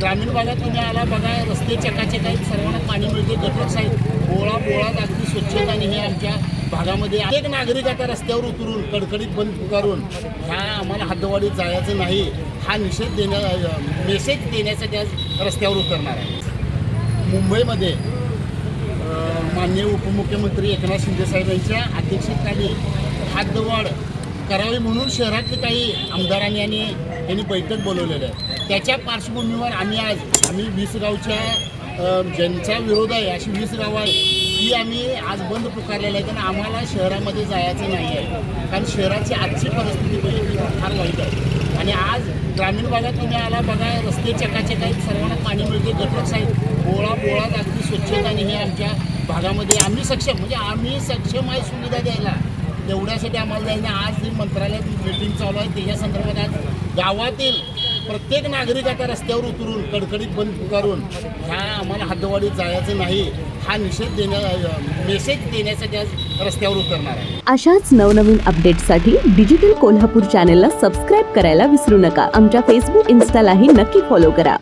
ग्रामीण भागात तुम्ही आला बघा रस्ते चकाचक आहेत सर्वांना पाणी मिळते गटरच आहेत. बोळा बोळा अगदी स्वच्छता आणि हे आमच्या भागामध्ये अनेक नागरिक आता रस्त्यावर उतरून कडकडीत बंद पुकारून ह्या आम्हाला हद्दवाडीत जायचं नाही हा निषेध देण्या मेसेज देण्यासाठी आज रस्त्यावर उतरणार आहे. मुंबईमध्ये माननीय उपमुख्यमंत्री एकनाथ शिंदेसाहेब यांच्या अध्यक्षतेखाली हद्दवाढ करावी म्हणून शहरातले काही आमदारांनी आणि त्यांनी बैठक बोलवलेलं आहे. त्याच्या पार्श्वभूमीवर आम्ही आज आम्ही वीस गावच्या ज्यांचा विरोध आहे अशी वीस गावं आहे ती आम्ही आज बंद पुकारलेलं आहे कारण आम्हाला शहरामध्ये जायचं नाही आहे. कारण शहराची आजची परिस्थिती बघितली फार वाईट आहे. आणि आज ग्रामीण भागात तुम्ही आला बघा रस्ते चकाचक आहेत सर्वांना पाणी मिळते गटरच आहेत बोळा बोळा अगदी स्वच्छता आणि हे आमच्या भागामध्ये आम्ही सक्षम म्हणजे आम्ही सक्षम आहे सुविधा द्यायला. तेवढ्यासाठी आम्हाला जायचं आज ही मंत्रालयात मीटिंग चालू आहे. त्याच्या संदर्भात आज गावातील प्रत्येक नागरिक आता रस्त्यावर उतरून कडकडीत बंद पुकारून ह्या आम्हाला हद्दवाडीत जायचं नाही हा निषेध देण्या मेसेज देण्यासाठी आज रस्त्यावर उतरणार आहे. अशाच नवनवीन अपडेट्ससाठी डिजिटल कोल्हापूर चॅनेलला सबस्क्राईब करायला विसरू नका. आमच्या फेसबुक इन्स्टालाही नक्की फॉलो करा.